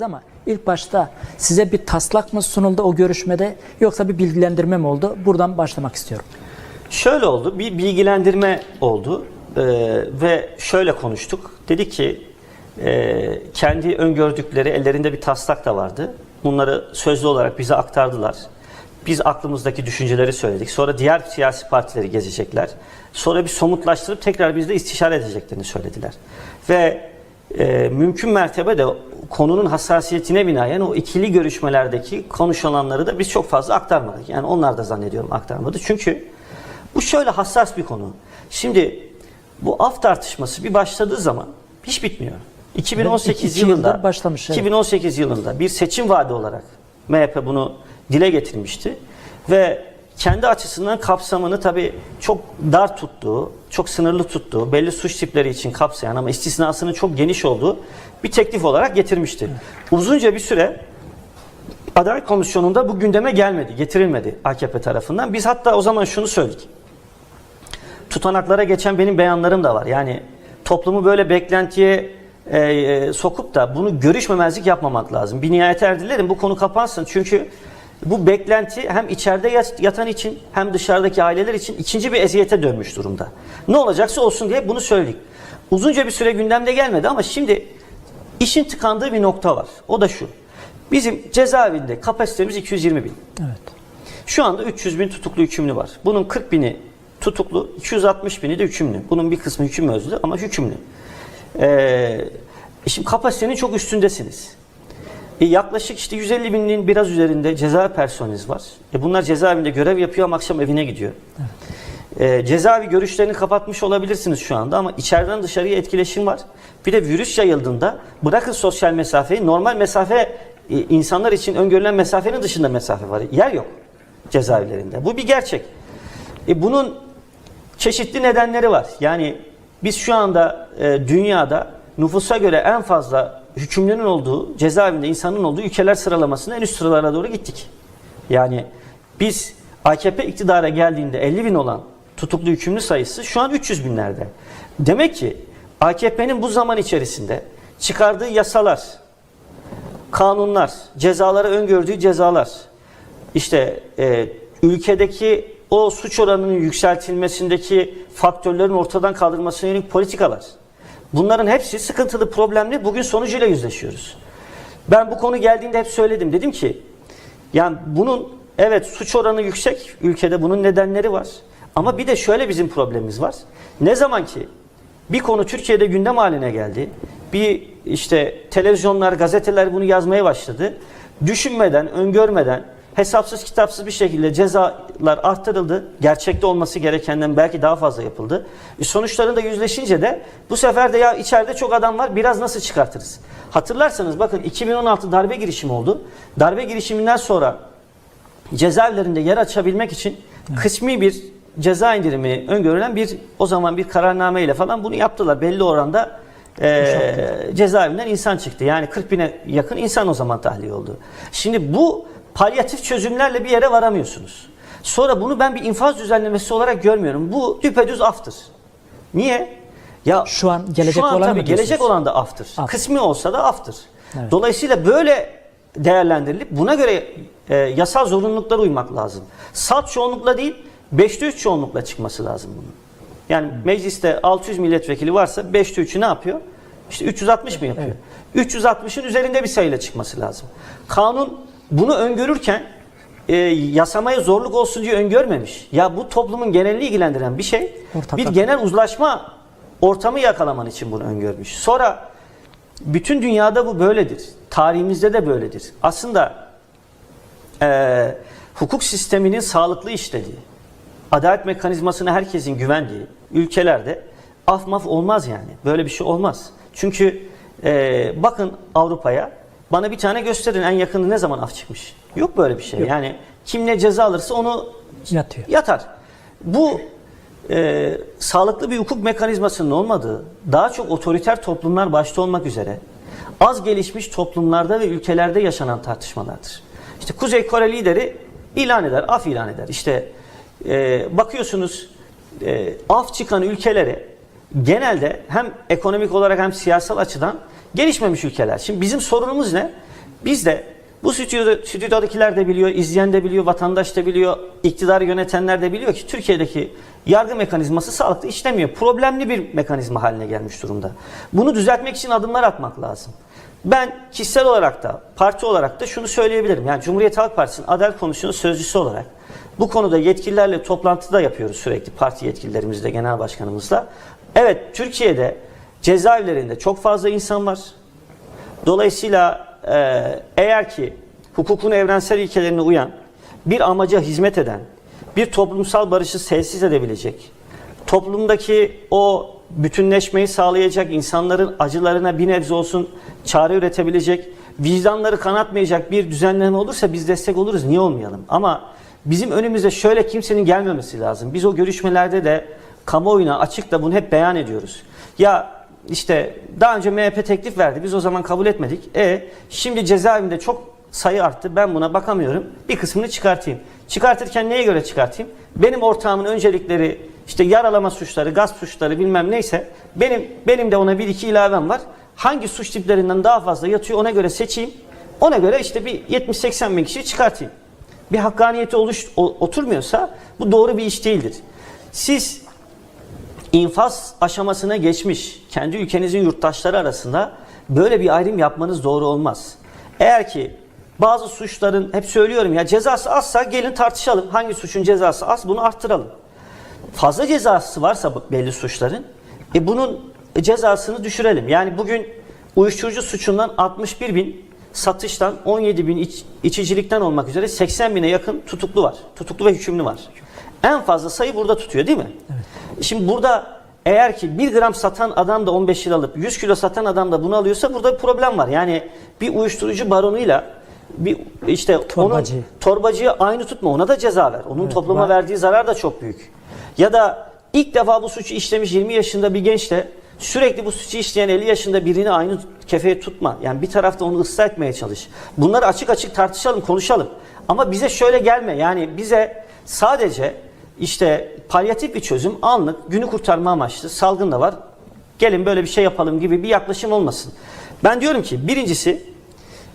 ama ilk başta size bir taslak mı sunuldu o görüşmede yoksa bir bilgilendirme mi oldu? Buradan başlamak istiyorum. Şöyle oldu, bir bilgilendirme oldu Ee, ve şöyle konuştuk. Dedi ki e, kendi öngördükleri ellerinde bir taslak da vardı. Bunları sözlü olarak bize aktardılar. Biz aklımızdaki düşünceleri söyledik. Sonra diğer siyasi partileri gezecekler. Sonra bir somutlaştırıp tekrar bizle istişare edeceklerini söylediler. Ve e, mümkün mertebe de konunun hassasiyetine binaen o ikili görüşmelerdeki konuşulanları da biz çok fazla aktarmadık. Yani onlar da zannediyorum aktarmadı. Çünkü bu şöyle hassas bir konu. Şimdi bu af tartışması bir başladığı zaman hiç bitmiyor. 2018 iki yılında başlamış, evet. 2018 yılında bir seçim vaadi olarak MHP bunu dile getirmişti ve kendi açısından kapsamını tabii çok dar tuttuğu, çok sınırlı tuttuğu, belli suç tipleri için kapsayan ama istisnasının çok geniş olduğu bir teklif olarak getirmişti. Uzunca bir süre Adalet Komisyonu'nda bu gündeme gelmedi, getirilmedi AKP tarafından. Biz hatta o zaman şunu söyledik. Tutanaklara geçen benim beyanlarım da var. Yani toplumu böyle beklentiye e, e, sokup da bunu görüşmemezlik yapmamak lazım. Bir nihayet erdilerim bu konu kapansın. Çünkü bu beklenti hem içeride yat- yatan için hem dışarıdaki aileler için ikinci bir eziyete dönmüş durumda. Ne olacaksa olsun diye bunu söyledik. Uzunca bir süre gündemde gelmedi ama şimdi işin tıkandığı bir nokta var. O da şu. Bizim cezaevinde kapasitemiz 220 bin. Evet. Şu anda 300 bin tutuklu hükümlü var. Bunun 40 bini tutuklu, 260 bini de hükümlü. Bunun bir kısmı hüküm özlü ama hükümlü. Ee, şimdi kapasitenin çok üstündesiniz. E, yaklaşık işte 150 binin biraz üzerinde ceza personeliniz var. E, bunlar cezaevinde görev yapıyor ama akşam evine gidiyor. E, cezaevi görüşlerini kapatmış olabilirsiniz şu anda ama içeriden dışarıya etkileşim var. Bir de virüs yayıldığında bırakın sosyal mesafeyi normal mesafe e, insanlar için öngörülen mesafenin dışında mesafe var. Yer yok cezaevlerinde. Bu bir gerçek. E, bunun çeşitli nedenleri var. Yani biz şu anda e, dünyada nüfusa göre en fazla hükümlünün olduğu, cezaevinde insanın olduğu ülkeler sıralamasında en üst sıralara doğru gittik. Yani biz AKP iktidara geldiğinde 50 bin olan tutuklu hükümlü sayısı şu an 300 binlerde. Demek ki AKP'nin bu zaman içerisinde çıkardığı yasalar, kanunlar, cezaları öngördüğü cezalar, işte e, ülkedeki o suç oranının yükseltilmesindeki faktörlerin ortadan kaldırılmasına yönelik politikalar. Bunların hepsi sıkıntılı, problemli. Bugün sonucuyla yüzleşiyoruz. Ben bu konu geldiğinde hep söyledim. Dedim ki yani bunun evet suç oranı yüksek ülkede bunun nedenleri var. Ama bir de şöyle bizim problemimiz var. Ne zaman ki bir konu Türkiye'de gündem haline geldi. Bir işte televizyonlar, gazeteler bunu yazmaya başladı. Düşünmeden, öngörmeden, hesapsız kitapsız bir şekilde cezalar arttırıldı. Gerçekte olması gerekenden belki daha fazla yapıldı. E sonuçlarında yüzleşince de bu sefer de ya içeride çok adam var biraz nasıl çıkartırız? Hatırlarsanız bakın 2016 darbe girişimi oldu. Darbe girişiminden sonra cezaevlerinde yer açabilmek için kısmi bir ceza indirimi öngörülen bir o zaman bir kararname ile falan bunu yaptılar. Belli oranda e, cezaevinden insan çıktı. Yani 40 bine yakın insan o zaman tahliye oldu. Şimdi bu palyatif çözümlerle bir yere varamıyorsunuz. Sonra bunu ben bir infaz düzenlemesi olarak görmüyorum. Bu düpedüz aftır. Niye? Ya Şu an gelecek şu an olan tabii gelecek olan da aftır. Af. Kısmi olsa da aftır. Evet. Dolayısıyla böyle değerlendirilip buna göre e, yasal zorunluluklara uymak lazım. Salt çoğunlukla değil, 5'te 3 çoğunlukla çıkması lazım bunun. Yani mecliste 600 milletvekili varsa 5'te 3'ü ne yapıyor? İşte 360 mı yapıyor? 360'ın üzerinde bir sayıyla çıkması lazım. Kanun bunu öngörürken e, yasamaya zorluk olsun diye öngörmemiş. Ya bu toplumun genelini ilgilendiren bir şey. Ortak bir genel uzlaşma ortamı yakalaman için bunu öngörmüş. Sonra bütün dünyada bu böyledir. Tarihimizde de böyledir. Aslında eee, hukuk sisteminin sağlıklı işlediği, adalet mekanizmasına herkesin güvendiği ülkelerde af maf olmaz yani. Böyle bir şey olmaz. Çünkü eee, bakın Avrupa'ya bana bir tane gösterin en yakını ne zaman af çıkmış. Yok böyle bir şey. Yok. Yani kim ne ceza alırsa onu Yatıyor. yatar. Bu e, sağlıklı bir hukuk mekanizmasının olmadığı, daha çok otoriter toplumlar başta olmak üzere az gelişmiş toplumlarda ve ülkelerde yaşanan tartışmalardır. İşte Kuzey Kore lideri ilan eder, af ilan eder. İşte e, bakıyorsunuz e, af çıkan ülkelere genelde hem ekonomik olarak hem siyasal açıdan Gelişmemiş ülkeler. Şimdi bizim sorunumuz ne? Biz de bu stüdyoda, stüdyodakiler de biliyor, izleyen de biliyor, vatandaş da biliyor, iktidar yönetenler de biliyor ki Türkiye'deki yargı mekanizması sağlıklı işlemiyor. Problemli bir mekanizma haline gelmiş durumda. Bunu düzeltmek için adımlar atmak lazım. Ben kişisel olarak da, parti olarak da şunu söyleyebilirim. Yani Cumhuriyet Halk Partisi'nin Adalet Komisyonu sözcüsü olarak bu konuda yetkililerle toplantıda yapıyoruz sürekli parti yetkililerimizle, genel başkanımızla. Evet, Türkiye'de cezaevlerinde çok fazla insan var. Dolayısıyla e, eğer ki hukukun evrensel ilkelerine uyan, bir amaca hizmet eden, bir toplumsal barışı tesis edebilecek, toplumdaki o bütünleşmeyi sağlayacak, insanların acılarına bir nebze olsun çare üretebilecek, vicdanları kanatmayacak bir düzenleme olursa biz destek oluruz. Niye olmayalım? Ama bizim önümüze şöyle kimsenin gelmemesi lazım. Biz o görüşmelerde de kamuoyuna açık da bunu hep beyan ediyoruz. Ya işte daha önce MHP teklif verdi. Biz o zaman kabul etmedik. E şimdi cezaevinde çok sayı arttı. Ben buna bakamıyorum. Bir kısmını çıkartayım. Çıkartırken neye göre çıkartayım? Benim ortağımın öncelikleri işte yaralama suçları, gasp suçları bilmem neyse benim benim de ona bir iki ilavem var. Hangi suç tiplerinden daha fazla yatıyor ona göre seçeyim. Ona göre işte bir 70-80 bin kişi çıkartayım. Bir hakkaniyeti oluş, oturmuyorsa bu doğru bir iş değildir. Siz infaz aşamasına geçmiş kendi ülkenizin yurttaşları arasında böyle bir ayrım yapmanız doğru olmaz. Eğer ki bazı suçların hep söylüyorum ya cezası azsa gelin tartışalım. Hangi suçun cezası az bunu arttıralım. Fazla cezası varsa belli suçların e bunun cezasını düşürelim. Yani bugün uyuşturucu suçundan 61 bin satıştan 17 bin iç- içicilikten olmak üzere 80 bine yakın tutuklu var. Tutuklu ve hükümlü var. En fazla sayı burada tutuyor değil mi? Şimdi burada eğer ki 1 gram satan adam da 15 lira alıp 100 kilo satan adam da bunu alıyorsa burada bir problem var. Yani bir uyuşturucu baronuyla bir işte Torbacı. onun torbacıyı aynı tutma ona da ceza ver. Onun topluma var. verdiği zarar da çok büyük. Ya da ilk defa bu suçu işlemiş 20 yaşında bir gençle sürekli bu suçu işleyen 50 yaşında birini aynı kefeye tutma. Yani bir tarafta onu ıslah etmeye çalış. Bunları açık açık tartışalım, konuşalım. Ama bize şöyle gelme. Yani bize sadece işte palyatif bir çözüm, anlık, günü kurtarma amaçlı, salgın da var. Gelin böyle bir şey yapalım gibi bir yaklaşım olmasın. Ben diyorum ki birincisi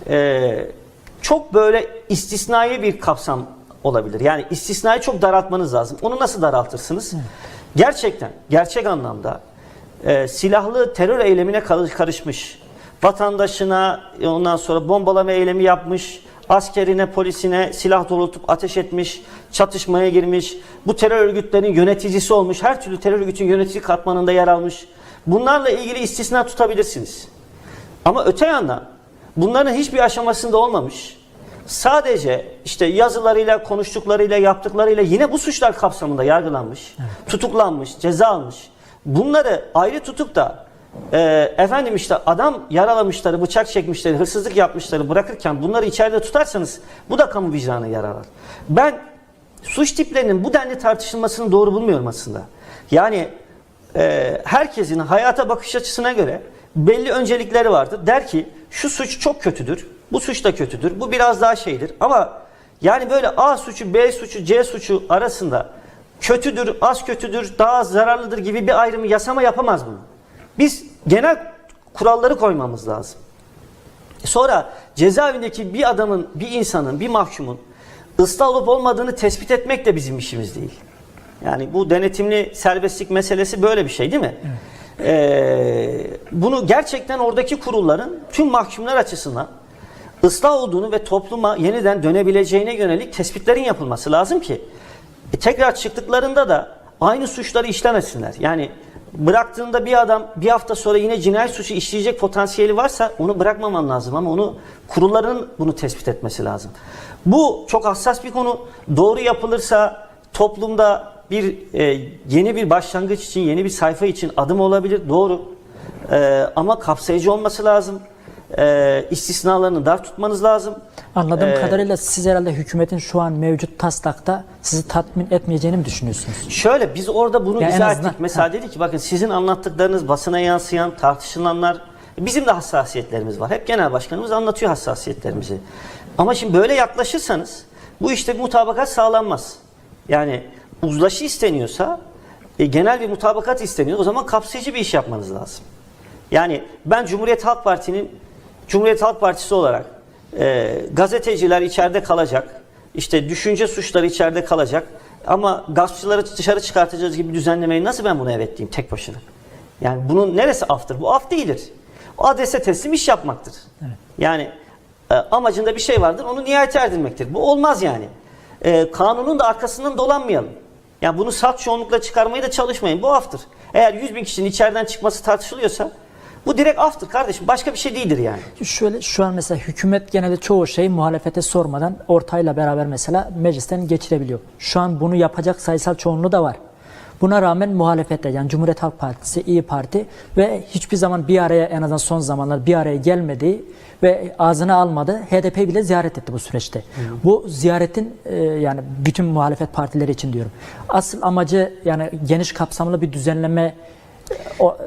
ee, çok böyle istisnai bir kapsam olabilir. Yani istisnayı çok daraltmanız lazım. Onu nasıl daraltırsınız? Gerçekten, gerçek anlamda e, silahlı terör eylemine karış- karışmış, vatandaşına e, ondan sonra bombalama eylemi yapmış, askerine, polisine silah doğrultup ateş etmiş, çatışmaya girmiş, bu terör örgütlerinin yöneticisi olmuş, her türlü terör örgütün yönetici katmanında yer almış. Bunlarla ilgili istisna tutabilirsiniz. Ama öte yandan bunların hiçbir aşamasında olmamış. Sadece işte yazılarıyla, konuştuklarıyla, yaptıklarıyla yine bu suçlar kapsamında yargılanmış, tutuklanmış, ceza almış. Bunları ayrı tutup da e, efendim işte adam yaralamışları, bıçak çekmişleri, hırsızlık yapmışları bırakırken bunları içeride tutarsanız bu da kamu vicdanı yaralar. Ben suç tiplerinin bu denli tartışılmasını doğru bulmuyorum aslında. Yani e, herkesin hayata bakış açısına göre belli öncelikleri vardır. Der ki şu suç çok kötüdür, bu suç da kötüdür, bu biraz daha şeydir. Ama yani böyle A suçu, B suçu, C suçu arasında kötüdür, az kötüdür, daha zararlıdır gibi bir ayrımı yasama yapamaz bunu. Biz genel kuralları koymamız lazım. Sonra cezaevindeki bir adamın, bir insanın, bir mahkumun ıslah olup olmadığını tespit etmek de bizim işimiz değil. Yani bu denetimli serbestlik meselesi böyle bir şey değil mi? Ee, bunu gerçekten oradaki kurulların tüm mahkumlar açısından ıslah olduğunu ve topluma yeniden dönebileceğine yönelik tespitlerin yapılması lazım ki e, tekrar çıktıklarında da aynı suçları işlemesinler. Yani bıraktığında bir adam bir hafta sonra yine cinayet suçu işleyecek potansiyeli varsa onu bırakmaman lazım ama onu kurulların bunu tespit etmesi lazım. Bu çok hassas bir konu. Doğru yapılırsa toplumda bir e, yeni bir başlangıç için, yeni bir sayfa için adım olabilir. Doğru. E, ama kapsayıcı olması lazım. E, istisnalarını dar tutmanız lazım. Anladığım Ee, kadarıyla siz herhalde hükümetin şu an mevcut taslakta sizi tatmin etmeyeceğini mi düşünüyorsunuz? Şöyle biz orada bunu Ya en izah azından- ettik. Mesela dedik ki bakın sizin anlattıklarınız basına yansıyan, tartışılanlar bizim de hassasiyetlerimiz var. Hep genel başkanımız anlatıyor hassasiyetlerimizi. Ama şimdi böyle yaklaşırsanız bu işte mutabakat sağlanmaz. Yani uzlaşı isteniyorsa e, genel bir mutabakat isteniyor. O zaman kapsayıcı bir iş yapmanız lazım. Yani ben Cumhuriyet Halk Parti'nin Cumhuriyet Halk Partisi olarak e, gazeteciler içeride kalacak, işte düşünce suçları içeride kalacak ama gaspçıları dışarı çıkartacağız gibi düzenlemeyi nasıl ben buna evet diyeyim tek başına? Yani bunun neresi aftır? Bu af değildir. O adrese teslim iş yapmaktır. Yani e, amacında bir şey vardır, onu nihayete erdirmektir. Bu olmaz yani. E, kanunun da arkasından dolanmayalım. Yani bunu salt çoğunlukla çıkarmaya da çalışmayın. Bu aftır. Eğer 100 bin kişinin içeriden çıkması tartışılıyorsa bu direkt aftır kardeşim. Başka bir şey değildir yani. Şöyle şu an mesela hükümet genelde çoğu şeyi muhalefete sormadan ortayla beraber mesela meclisten geçirebiliyor. Şu an bunu yapacak sayısal çoğunluğu da var. Buna rağmen muhalefette yani Cumhuriyet Halk Partisi, İyi Parti ve hiçbir zaman bir araya en azından son zamanlar bir araya gelmediği ve ağzına almadı. HDP bile ziyaret etti bu süreçte. Bu ziyaretin e, yani bütün muhalefet partileri için diyorum. Asıl amacı yani geniş kapsamlı bir düzenleme o,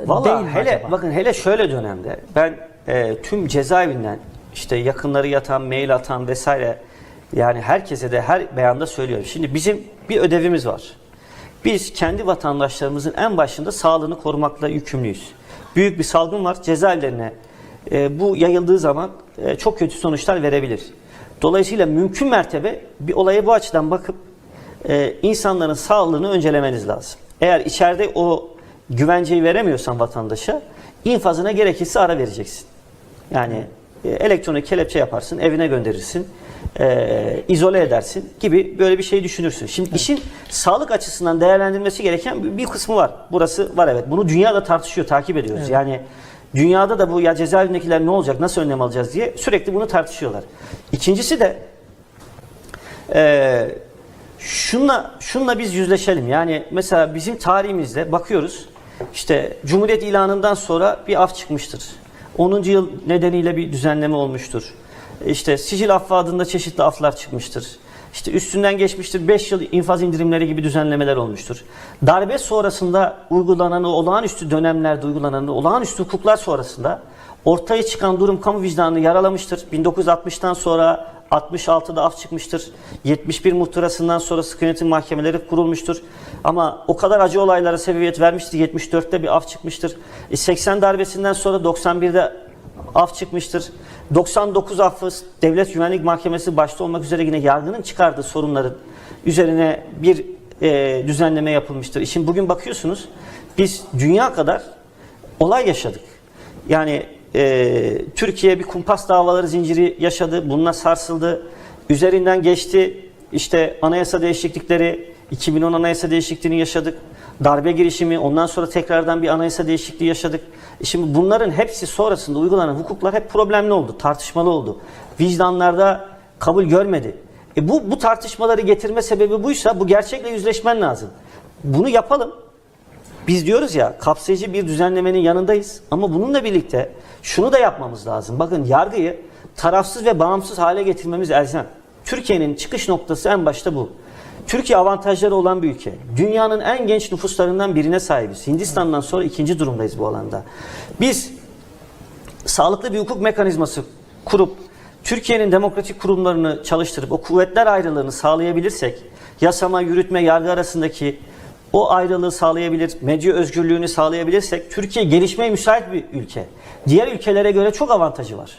mi hele acaba? bakın hele şöyle dönemde ben e, tüm cezaevinden işte yakınları yatan, mail atan vesaire yani herkese de her beyanda söylüyorum. Şimdi bizim bir ödevimiz var. Biz kendi vatandaşlarımızın en başında sağlığını korumakla yükümlüyüz. Büyük bir salgın var. Cezaevlerine e, bu yayıldığı zaman e, çok kötü sonuçlar verebilir. Dolayısıyla mümkün mertebe bir olaya bu açıdan bakıp e, insanların sağlığını öncelemeniz lazım. Eğer içeride o güvenceyi veremiyorsan vatandaşa infazına gerekirse ara vereceksin. Yani e, elektronik kelepçe yaparsın, evine gönderirsin, e, izole edersin gibi böyle bir şey düşünürsün. Şimdi işin sağlık açısından değerlendirilmesi gereken bir, kısmı var. Burası var evet. Bunu dünyada tartışıyor, takip ediyoruz. Yani dünyada da bu ya cezaevindekiler ne olacak, nasıl önlem alacağız diye sürekli bunu tartışıyorlar. İkincisi de ee, şunla, şunla biz yüzleşelim. Yani mesela bizim tarihimizde bakıyoruz. İşte Cumhuriyet ilanından sonra bir af çıkmıştır. 10. yıl nedeniyle bir düzenleme olmuştur. İşte sicil affı adında çeşitli aflar çıkmıştır. İşte üstünden geçmiştir 5 yıl infaz indirimleri gibi düzenlemeler olmuştur. Darbe sonrasında uygulanan o olağanüstü dönemlerde uygulanan olağanüstü hukuklar sonrasında ortaya çıkan durum kamu vicdanını yaralamıştır. 1960'tan sonra 66'da af çıkmıştır. 71 muhtırasından sonra sıkı yönetim mahkemeleri kurulmuştur. Ama o kadar acı olaylara sebebiyet vermiştir. 74'te bir af çıkmıştır. E 80 darbesinden sonra 91'de af çıkmıştır. 99 affı Devlet Güvenlik Mahkemesi başta olmak üzere yine yargının çıkardığı sorunların üzerine bir e, düzenleme yapılmıştır. Şimdi bugün bakıyorsunuz biz dünya kadar olay yaşadık. Yani e, Türkiye bir kumpas davaları zinciri yaşadı. Bununla sarsıldı. Üzerinden geçti. İşte anayasa değişiklikleri, 2010 anayasa değişikliğini yaşadık. Darbe girişimi, ondan sonra tekrardan bir anayasa değişikliği yaşadık. E Şimdi bunların hepsi sonrasında uygulanan hukuklar hep problemli oldu, tartışmalı oldu. Vicdanlarda kabul görmedi. E bu, bu tartışmaları getirme sebebi buysa bu gerçekle yüzleşmen lazım. Bunu yapalım. Biz diyoruz ya kapsayıcı bir düzenlemenin yanındayız ama bununla birlikte şunu da yapmamız lazım. Bakın yargıyı tarafsız ve bağımsız hale getirmemiz elzem. Türkiye'nin çıkış noktası en başta bu. Türkiye avantajları olan bir ülke. Dünyanın en genç nüfuslarından birine sahibiz. Hindistan'dan sonra ikinci durumdayız bu alanda. Biz sağlıklı bir hukuk mekanizması kurup Türkiye'nin demokratik kurumlarını çalıştırıp o kuvvetler ayrılığını sağlayabilirsek, yasama, yürütme, yargı arasındaki o ayrılığı sağlayabilir, medya özgürlüğünü sağlayabilirsek Türkiye gelişmeye müsait bir ülke. Diğer ülkelere göre çok avantajı var.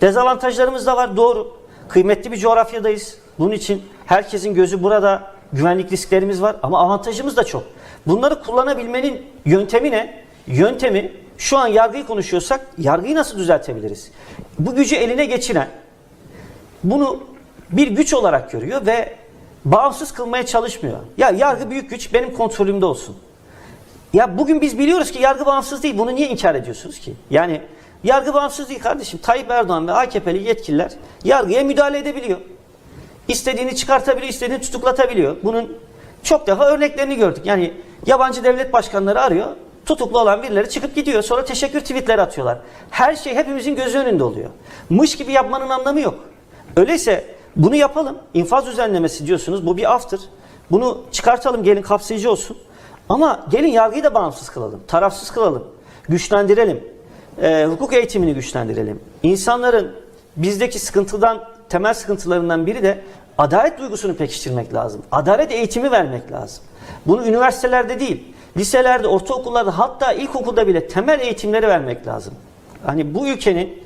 Dezavantajlarımız da var doğru. Kıymetli bir coğrafyadayız. Bunun için herkesin gözü burada. Güvenlik risklerimiz var ama avantajımız da çok. Bunları kullanabilmenin yöntemi ne? Yöntemi şu an yargıyı konuşuyorsak yargıyı nasıl düzeltebiliriz? Bu gücü eline geçiren bunu bir güç olarak görüyor ve bağımsız kılmaya çalışmıyor. Ya yargı büyük güç benim kontrolümde olsun. Ya bugün biz biliyoruz ki yargı bağımsız değil. Bunu niye inkar ediyorsunuz ki? Yani yargı bağımsız değil kardeşim. Tayyip Erdoğan ve AKP'li yetkililer yargıya müdahale edebiliyor. İstediğini çıkartabiliyor, istediğini tutuklatabiliyor. Bunun çok defa örneklerini gördük. Yani yabancı devlet başkanları arıyor. Tutuklu olan birileri çıkıp gidiyor. Sonra teşekkür tweetleri atıyorlar. Her şey hepimizin gözü önünde oluyor. Mış gibi yapmanın anlamı yok. Öyleyse bunu yapalım. İnfaz düzenlemesi diyorsunuz. Bu bir aftır. Bunu çıkartalım gelin kapsayıcı olsun. Ama gelin yargıyı da bağımsız kılalım. Tarafsız kılalım. Güçlendirelim. Ee, hukuk eğitimini güçlendirelim. İnsanların bizdeki sıkıntıdan, temel sıkıntılarından biri de adalet duygusunu pekiştirmek lazım. Adalet eğitimi vermek lazım. Bunu üniversitelerde değil, Liselerde, ortaokullarda hatta ilkokulda bile temel eğitimleri vermek lazım. Hani bu ülkenin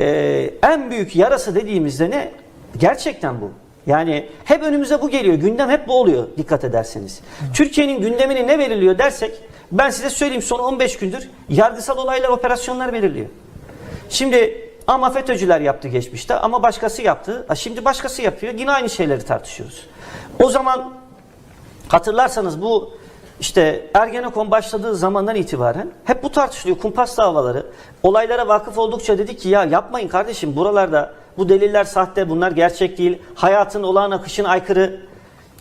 e, en büyük yarası dediğimizde ne? Gerçekten bu. Yani hep önümüze bu geliyor. Gündem hep bu oluyor dikkat ederseniz. Türkiye'nin gündemini ne belirliyor dersek ben size söyleyeyim son 15 gündür yargısal olaylar, operasyonlar belirliyor. Şimdi ama FETÖ'cüler yaptı geçmişte ama başkası yaptı. Şimdi başkası yapıyor. Yine aynı şeyleri tartışıyoruz. O zaman hatırlarsanız bu işte Ergenekon başladığı zamandan itibaren hep bu tartışılıyor. Kumpas davaları. Olaylara vakıf oldukça dedik ki ya yapmayın kardeşim buralarda bu deliller sahte bunlar gerçek değil. Hayatın olağan akışına aykırı.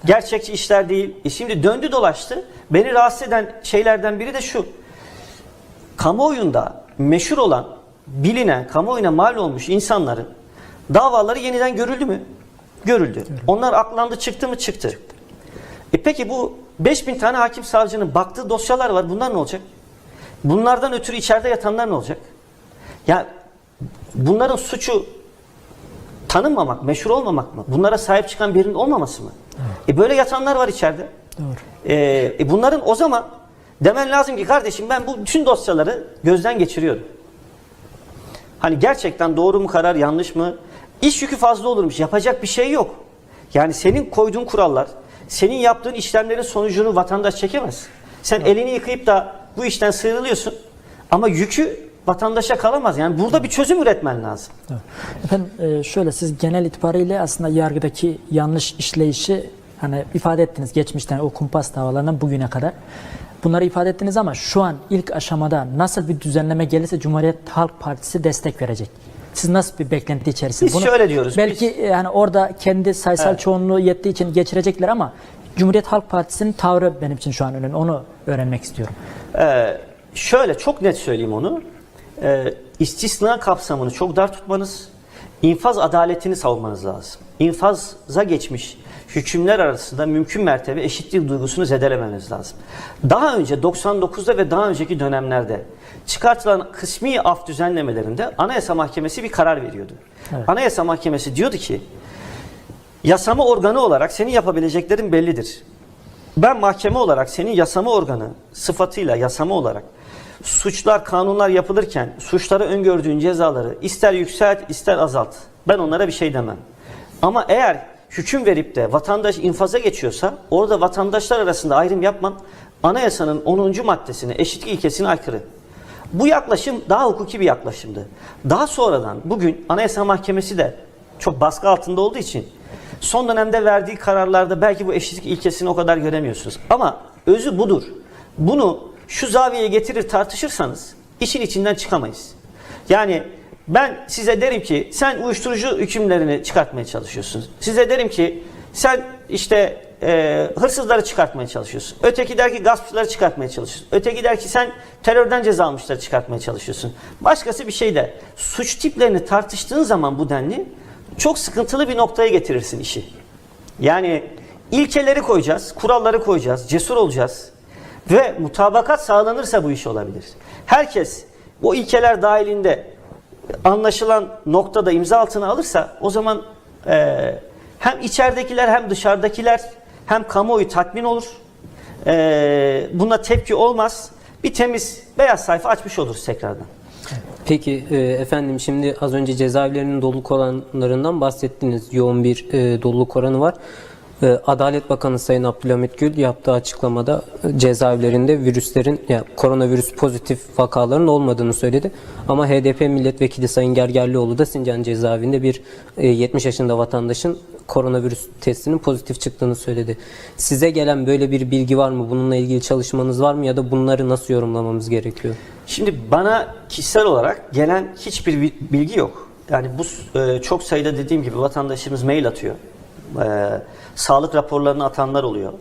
Gerçekçi işler değil. E şimdi döndü dolaştı. Beni rahatsız eden şeylerden biri de şu kamuoyunda meşhur olan, bilinen, kamuoyuna mal olmuş insanların davaları yeniden görüldü mü? Görüldü. Onlar aklandı çıktı mı? Çıktı. E peki bu 5000 tane hakim savcının baktığı dosyalar var. Bunlar ne olacak? Bunlardan ötürü içeride yatanlar ne olacak? Ya bunların suçu tanınmamak, meşhur olmamak mı? Bunlara sahip çıkan birinin olmaması mı? E böyle yatanlar var içeride. Doğru. Ee, e bunların o zaman demen lazım ki kardeşim ben bu bütün dosyaları gözden geçiriyorum. Hani gerçekten doğru mu karar yanlış mı? İş yükü fazla olurmuş. Yapacak bir şey yok. Yani senin koyduğun kurallar, senin yaptığın işlemlerin sonucunu vatandaş çekemez. Sen elini yıkayıp da bu işten sıyrılıyorsun ama yükü vatandaşa kalamaz. Yani burada bir çözüm üretmen lazım. Evet. Efendim e, şöyle siz genel itibariyle aslında yargıdaki yanlış işleyişi hani ifade ettiniz geçmişten o kumpas davalarından bugüne kadar. Bunları ifade ettiniz ama şu an ilk aşamada nasıl bir düzenleme gelirse Cumhuriyet Halk Partisi destek verecek. Siz nasıl bir beklenti içerisinde? Biz şöyle diyoruz, Belki e, yani orada kendi sayısal Evet. çoğunluğu yettiği için geçirecekler ama Cumhuriyet Halk Partisi'nin tavrı benim için şu an önemli. Onu öğrenmek istiyorum. Ee, şöyle çok net söyleyeyim onu. Ee, istisna kapsamını çok dar tutmanız, infaz adaletini savunmanız lazım. İnfaza geçmiş hükümler arasında mümkün mertebe eşitlik duygusunu zedelemeniz lazım. Daha önce 99'da ve daha önceki dönemlerde çıkartılan kısmi af düzenlemelerinde Anayasa Mahkemesi bir karar veriyordu. Evet. Anayasa Mahkemesi diyordu ki yasama organı olarak senin yapabileceklerin bellidir. Ben mahkeme olarak senin yasama organı sıfatıyla yasama olarak suçlar, kanunlar yapılırken suçları öngördüğün cezaları ister yükselt ister azalt. Ben onlara bir şey demem. Ama eğer hüküm verip de vatandaş infaza geçiyorsa orada vatandaşlar arasında ayrım yapman anayasanın 10. maddesine eşitlik ilkesine aykırı. Bu yaklaşım daha hukuki bir yaklaşımdı. Daha sonradan bugün Anayasa Mahkemesi de çok baskı altında olduğu için son dönemde verdiği kararlarda belki bu eşitlik ilkesini o kadar göremiyorsunuz. Ama özü budur. Bunu şu zaviyeye getirir tartışırsanız işin içinden çıkamayız. Yani ben size derim ki sen uyuşturucu hükümlerini çıkartmaya çalışıyorsun. Size derim ki sen işte e, hırsızları çıkartmaya çalışıyorsun. Öteki der ki gaspçıları çıkartmaya çalışıyorsun. Öteki der ki sen terörden ceza almışları çıkartmaya çalışıyorsun. Başkası bir şey de suç tiplerini tartıştığın zaman bu denli çok sıkıntılı bir noktaya getirirsin işi. Yani ilkeleri koyacağız, kuralları koyacağız, cesur olacağız ve mutabakat sağlanırsa bu iş olabilir. Herkes o ilkeler dahilinde anlaşılan noktada imza altına alırsa o zaman e, hem içeridekiler hem dışarıdakiler hem kamuoyu tatmin olur. E, buna tepki olmaz. Bir temiz beyaz sayfa açmış oluruz tekrardan. Peki e, efendim şimdi az önce cezaevlerinin doluluk oranlarından bahsettiniz. Yoğun bir e, doluluk oranı var. E, Adalet Bakanı Sayın Abdülhamit Gül yaptığı açıklamada e, cezaevlerinde virüslerin ya koronavirüs pozitif vakaların olmadığını söyledi. Ama HDP milletvekili Sayın Gergerlioğlu da Sincan cezaevinde bir e, 70 yaşında vatandaşın koronavirüs testinin pozitif çıktığını söyledi. Size gelen böyle bir bilgi var mı? Bununla ilgili çalışmanız var mı ya da bunları nasıl yorumlamamız gerekiyor? Şimdi bana kişisel olarak gelen hiçbir bi- bilgi yok. Yani bu e, çok sayıda dediğim gibi vatandaşımız mail atıyor. E, sağlık raporlarını atanlar oluyor.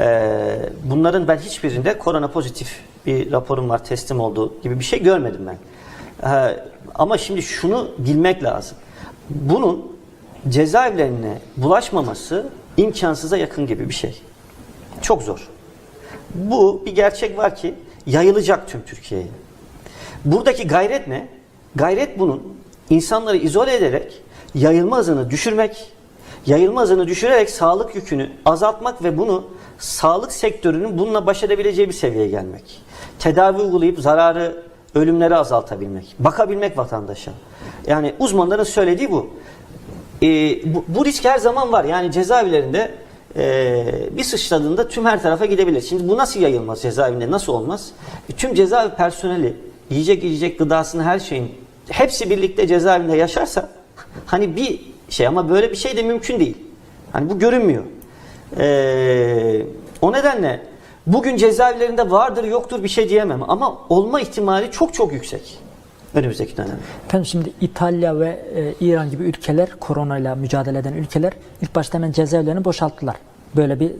E, bunların ben hiçbirinde korona pozitif bir raporum var teslim olduğu gibi bir şey görmedim ben. E, ama şimdi şunu bilmek lazım. Bunun cezaevlerine bulaşmaması imkansıza yakın gibi bir şey. Çok zor. Bu bir gerçek var ki yayılacak tüm Türkiye'ye. Buradaki gayret ne? Gayret bunun insanları izole ederek yayılma hızını düşürmek, Yayılma hızını düşürerek sağlık yükünü azaltmak ve bunu sağlık sektörünün bununla baş edebileceği bir seviyeye gelmek. Tedavi uygulayıp zararı, ölümleri azaltabilmek. Bakabilmek vatandaşa. Yani uzmanların söylediği bu. Ee, bu, bu risk her zaman var. Yani cezaevlerinde e, bir sıçradığında tüm her tarafa gidebilir. Şimdi bu nasıl yayılmaz cezaevinde? Nasıl olmaz? E, tüm cezaevi personeli yiyecek yiyecek gıdasını her şeyin hepsi birlikte cezaevinde yaşarsa hani bir şey ama böyle bir şey de mümkün değil. Hani bu görünmüyor. Ee, o nedenle bugün cezaevlerinde vardır yoktur bir şey diyemem ama olma ihtimali çok çok yüksek önümüzdeki dönemde. Efendim şimdi İtalya ve e, İran gibi ülkeler koronayla mücadele eden ülkeler ilk başta hemen cezaevlerini boşalttılar. Böyle bir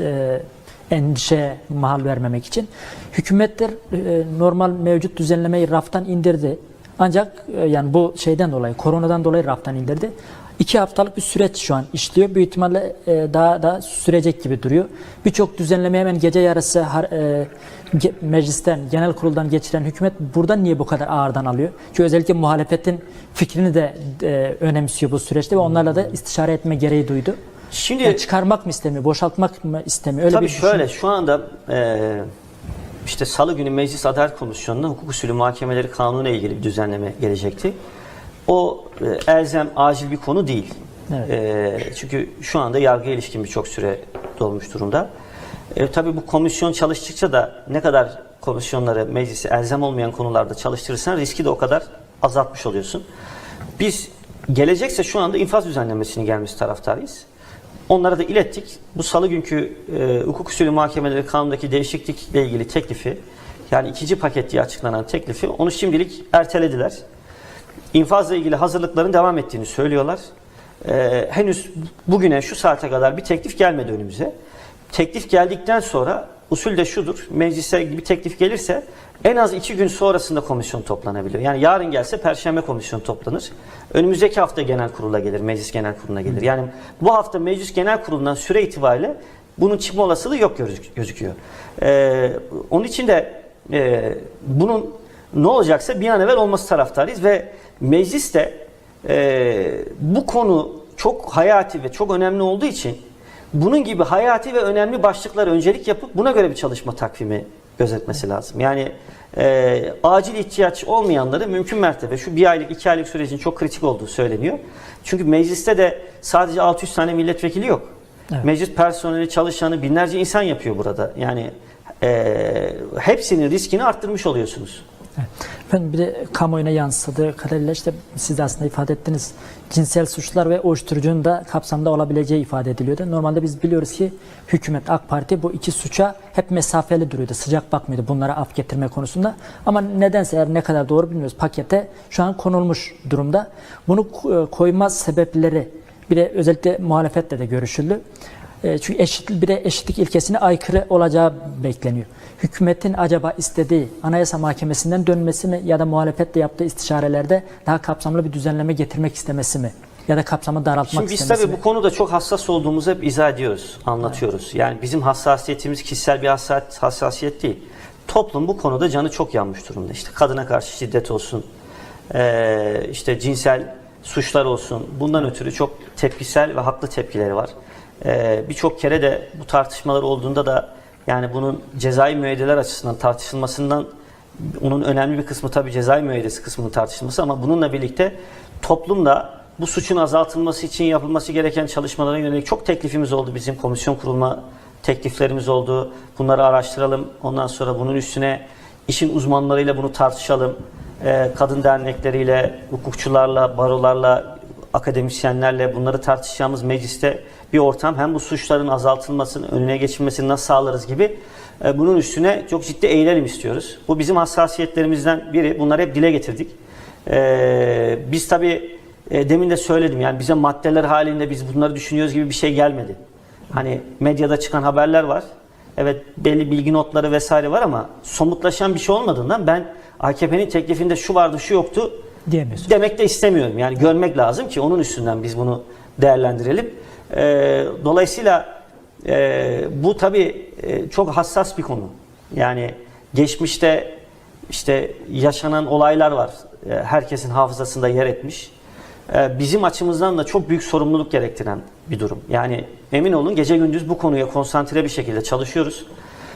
e, endişe mahal vermemek için. Hükümetler e, normal mevcut düzenlemeyi raftan indirdi. Ancak e, yani bu şeyden dolayı, koronadan dolayı raftan indirdi. İki haftalık bir süreç şu an işliyor. Büyük ihtimalle e, daha da sürecek gibi duruyor. Birçok düzenleme hemen gece yarısı har- e, meclisten, genel kuruldan geçiren hükümet buradan niye bu kadar ağırdan alıyor? Çünkü özellikle muhalefetin fikrini de e, önemsiyor bu süreçte ve onlarla da istişare etme gereği duydu. Şimdi Yani çıkarmak mı istemiyor, boşaltmak mı istemiyor? Öyle Tabii bir şöyle şu anda e, işte Salı günü Meclis Adalet Komisyonu'na hukuk usulü muhakemeleri kanunu ile ilgili bir düzenleme gelecekti. O e, elzem acil bir konu değil. Evet. E, çünkü şu anda yargıya ilişkin birçok süre dolmuş durumda. E, tabii bu komisyon çalıştıkça da ne kadar komisyonları meclisi elzem olmayan konularda çalıştırırsan riski de o kadar azaltmış oluyorsun. Biz gelecekse şu anda infaz düzenlemesini gelmesi taraftarıyız. Onlara da ilettik. Bu salı günkü e, hukuk usulü muhakemeleri kanundaki değişiklikle ilgili teklifi yani ikinci paket diye açıklanan teklifi onu şimdilik ertelediler. İnfazla ilgili hazırlıkların devam ettiğini söylüyorlar. E, henüz bugüne şu saate kadar bir teklif gelmedi önümüze. Teklif geldikten sonra usul de şudur. Meclise bir teklif gelirse en az iki gün sonrasında komisyon toplanabiliyor. Yani yarın gelse perşembe komisyon toplanır. Önümüzdeki hafta genel kurula gelir, meclis genel kuruluna gelir. Yani bu hafta meclis genel kurulundan süre itibariyle bunun çıkma olasılığı yok gözük- gözüküyor. Ee, onun için de e, bunun ne olacaksa bir an evvel olması taraftarıyız ve meclis de e, bu konu çok hayati ve çok önemli olduğu için bunun gibi hayati ve önemli başlıklara öncelik yapıp buna göre bir çalışma takvimi gözetmesi lazım. Yani e, acil ihtiyaç olmayanları mümkün mertebe şu bir aylık iki aylık sürecin çok kritik olduğu söyleniyor. Çünkü mecliste de sadece 600 tane milletvekili yok. Evet. Meclis personeli, çalışanı binlerce insan yapıyor burada. Yani e, hepsinin riskini arttırmış oluyorsunuz. Efendim bir de kamuoyuna yansıdığı kadarıyla işte siz de aslında ifade ettiniz. Cinsel suçlar ve uyuşturucunun da kapsamda olabileceği ifade ediliyordu. Normalde biz biliyoruz ki hükümet AK Parti bu iki suça hep mesafeli duruyordu. Sıcak bakmıyordu bunlara af getirme konusunda. Ama nedense eğer ne kadar doğru bilmiyoruz pakete şu an konulmuş durumda. Bunu e, koyma sebepleri bir de özellikle muhalefetle de görüşüldü. E, Çünkü eşit, bir de eşitlik ilkesine aykırı olacağı bekleniyor. Hükümetin acaba istediği Anayasa Mahkemesi'nden dönmesi mi ya da muhalefetle yaptığı istişarelerde daha kapsamlı bir düzenleme getirmek istemesi mi? Ya da kapsamı daraltmak Şimdi biz tabii mi? bu konuda çok hassas olduğumuzu hep izah ediyoruz, anlatıyoruz. Yani bizim hassasiyetimiz kişisel bir hassasiyet, hassasiyet değil. Toplum bu konuda canı çok yanmış durumda. İşte kadına karşı şiddet olsun, eee, işte cinsel suçlar olsun. Bundan ötürü çok tepkisel ve haklı tepkileri var. Eee, Birçok kere de bu tartışmalar olduğunda da yani bunun cezai müeyyideler açısından tartışılmasından onun önemli bir kısmı tabii cezai müeyyidesi kısmının tartışılması ama bununla birlikte toplumda bu suçun azaltılması için yapılması gereken çalışmalara yönelik çok teklifimiz oldu. Bizim komisyon kurulma tekliflerimiz oldu. Bunları araştıralım. Ondan sonra bunun üstüne işin uzmanlarıyla bunu tartışalım. Ee, kadın dernekleriyle, hukukçularla, barolarla, akademisyenlerle bunları tartışacağımız mecliste bir ortam hem bu suçların azaltılmasını, önüne geçilmesini nasıl sağlarız gibi e, bunun üstüne çok ciddi eğilelim istiyoruz. Bu bizim hassasiyetlerimizden biri. Bunları hep dile getirdik. Ee, biz tabii e, demin de söyledim yani bize maddeler halinde biz bunları düşünüyoruz gibi bir şey gelmedi. Hani medyada çıkan haberler var. Evet belli bilgi notları vesaire var ama somutlaşan bir şey olmadığından ben AKP'nin teklifinde şu vardı şu yoktu Diyemiyorsun. demek de istemiyorum. Yani görmek lazım ki onun üstünden biz bunu değerlendirelim. Ee, dolayısıyla e, bu tabii e, çok hassas bir konu. Yani geçmişte işte yaşanan olaylar var. E, herkesin hafızasında yer etmiş. e, bizim açımızdan da çok büyük sorumluluk gerektiren bir durum. Yani emin olun gece gündüz bu konuya konsantre bir şekilde çalışıyoruz.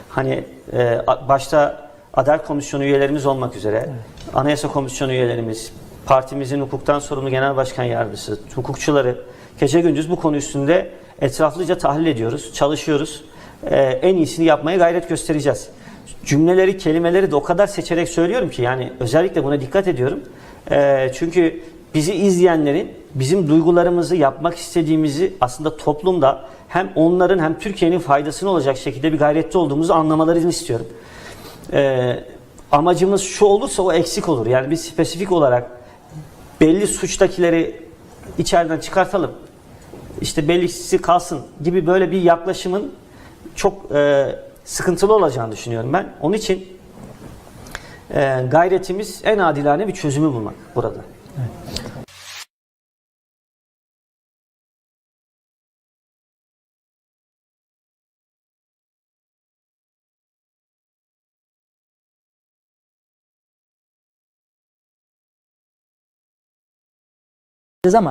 Hani e, başta Adalet Komisyonu üyelerimiz olmak üzere, Anayasa Komisyonu üyelerimiz, partimizin hukuktan sorumlu genel başkan yardımcısı, hukukçuları gece gündüz bu konu üstünde etraflıca tahlil ediyoruz, çalışıyoruz. E, en iyisini yapmaya gayret göstereceğiz. Cümleleri, kelimeleri de o kadar seçerek söylüyorum ki yani özellikle buna dikkat ediyorum. E, çünkü bizi izleyenlerin bizim duygularımızı yapmak istediğimizi aslında toplumda hem onların hem Türkiye'nin faydasına olacak şekilde bir gayrette olduğumuzu anlamalarını istiyorum. Ee, amacımız şu olursa o eksik olur. Yani biz spesifik olarak belli suçtakileri içeriden çıkartalım. İşte bellisi kalsın gibi böyle bir yaklaşımın çok e, sıkıntılı olacağını düşünüyorum ben. Onun için e, gayretimiz en adilane bir çözümü bulmak burada. ama